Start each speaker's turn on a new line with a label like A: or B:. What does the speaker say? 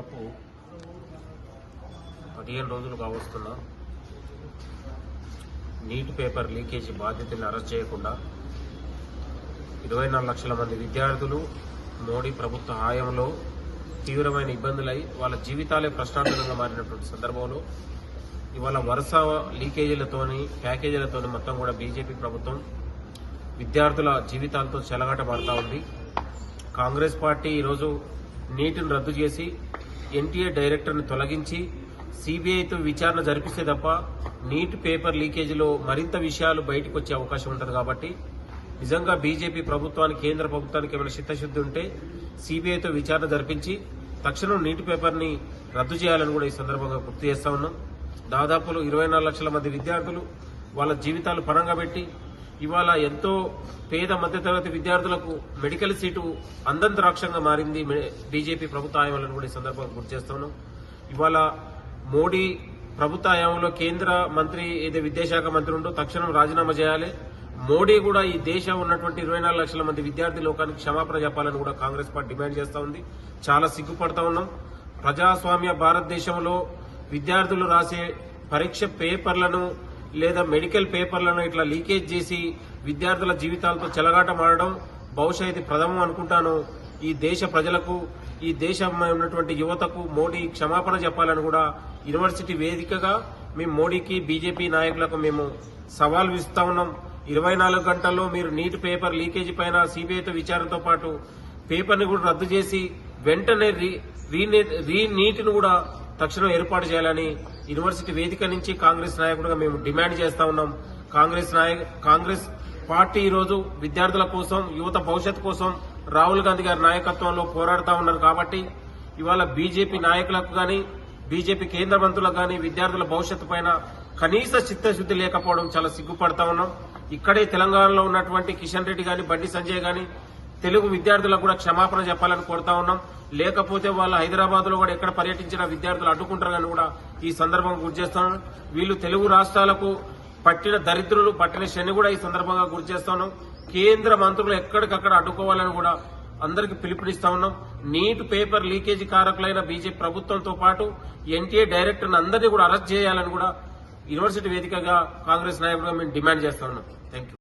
A: దాదాపు పదిహేను రోజులు కావస్తున్నా నీట్ పేపర్ లీకేజీ బాధితుల్ని అరెస్ట్ చేయకుండా ఇరవై నాలుగు లక్షల మంది విద్యార్థులు మోడీ ప్రభుత్వ హాయంలో తీవ్రమైన ఇబ్బందులై వాళ్ళ జీవితాలే ప్రశ్నార్థకంగా మారినటువంటి సందర్భంలో ఇవాళ వరుస లీకేజీలతోని ప్యాకేజీలతోని మొత్తం కూడా బీజేపీ ప్రభుత్వం విద్యార్థుల జీవితాలతో చెలగాట పడతా ఉంది. కాంగ్రెస్ పార్టీ ఈరోజు నీటిని రద్దు చేసి ఎన్టీఏ డైరెక్టర్ని తొలగించి సిబిఐతో విచారణ జరిపిస్తే తప్ప నీట్ పేపర్ లీకేజీలో మరింత విషయాలు బయటకు వచ్చే అవకాశం ఉంటుంది కాబట్టి నిజంగా బీజేపీ ప్రభుత్వానికి కేంద్ర ప్రభుత్వానికి ఏమైనా చిత్తశుద్ధి ఉంటే సిబిఐతో విచారణ జరిపించి తక్షణం నీటి పేపర్ని రద్దు చేయాలని కూడా ఈ సందర్భంగా గుర్తు చేస్తా ఉన్నాం. దాదాపు ఇరవై నాలుగు లక్షల మంది విద్యార్థులు వాళ్ళ జీవితాలు పరంగా పెట్టి ఇవాళ ఎంతో పేద మధ్యతరగతి విద్యార్థులకు మెడికల్ సీటు అందంత రాక్షంగా మారింది బీజేపీ ప్రభుత్వ కూడా ఈ సందర్భంగా గుర్తు చేస్తున్నాం. ఇవాళ మోడీ ప్రభుత్వాయంలో కేంద్ర మంత్రి ఏదో విద్యాశాఖ మంత్రి ఉంటో తక్షణం రాజీనామా చేయాలి. మోడీ కూడా ఈ దేశం ఉన్నటువంటి ఇరవై నాలుగు లక్షల మంది విద్యార్థి లోకానికి క్షమాపణ చెప్పాలని కూడా కాంగ్రెస్ పార్టీ డిమాండ్ చేస్తా ఉంది. చాలా సిగ్గుపడతా ఉన్నాం. ప్రజాస్వామ్య భారతదేశంలో విద్యార్థులు రాసే పరీక్ష పేపర్లను లేదా మెడికల్ పేపర్లను ఇట్లా లీకేజ్ చేసి విద్యార్థుల జీవితాలతో చెలగాట మారడం బహుశా ఇది ప్రథమం అనుకుంటాను. ఈ దేశ ప్రజలకు ఈ దేశంలో ఉన్నటువంటి యువతకు మోడీ క్షమాపణ చెప్పాలని కూడా యూనివర్సిటీ వేదికగా మేము మోడీకి బీజేపీ నాయకులకు మేము సవాల్ విస్తా ఉన్నాం. ఇరవై నాలుగు గంటల్లో మీరు నీట్ పేపర్ లీకేజీ పైన సిబిఐతో విచారణతో పాటు పేపర్ని కూడా రద్దు చేసి వెంటనే రీ రీ- రీ నీటిని కూడా తక్షణం ఏర్పాటు చేయాలని యూనివర్సిటీ వేదిక నుంచి కాంగ్రెస్ నాయకుడిగా మేము డిమాండ్ చేస్తా ఉన్నాం. కాంగ్రెస్ నాయక కాంగ్రెస్ పార్టీ ఈ రోజు విద్యార్థుల కోసం యువత భవిష్యత్తు కోసం రాహుల్ గాంధీ గారి నాయకత్వంలో పోరాడుతూ ఉన్నారు కాబట్టి ఇవాళ బీజేపీ నాయకులకు కానీ బీజేపీ కేంద్ర మంత్రులకు గాని విద్యార్థుల భవిష్యత్తు పైన కనీస చిత్తశుద్ధి లేకపోవడం చాలా సిగ్గుపడతా ఉన్నాం. ఇక్కడే తెలంగాణలో ఉన్నటువంటి కిషన్ రెడ్డి గాని బండి సంజయ్ గాని తెలుగు విద్యార్థులకు కూడా క్షమాపణ చెప్పాలని కోరుతా ఉన్నాం. లేకపోతే వాళ్ళు హైదరాబాద్లో కూడా ఎక్కడ పర్యటించిన విద్యార్థులు అడ్డుకుంటారని కూడా ఈ సందర్భంగా గుర్తు చేస్తాను వీళ్ళు తెలుగు రాష్ట్రాలకు పట్టిన దరిద్రులు పట్టిన శని కూడా ఈ సందర్భంగా గుర్తు చేస్తాను కేంద్ర మంత్రులు ఎక్కడికక్కడ అడ్డుకోవాలని కూడా అందరికి పిలుపునిస్తా ఉన్నాం. నీట్ పేపర్ లీకేజీ కారకులైన బీజేపీ ప్రభుత్వంతో పాటు ఎన్టీఏ డైరెక్టర్ని అందరినీ కూడా అరెస్ట్ చేయాలని కూడా యూనివర్సిటీ వేదికగా కాంగ్రెస్ నాయకులుగా మేము డిమాండ్ చేస్తా ఉన్నాం. Thank you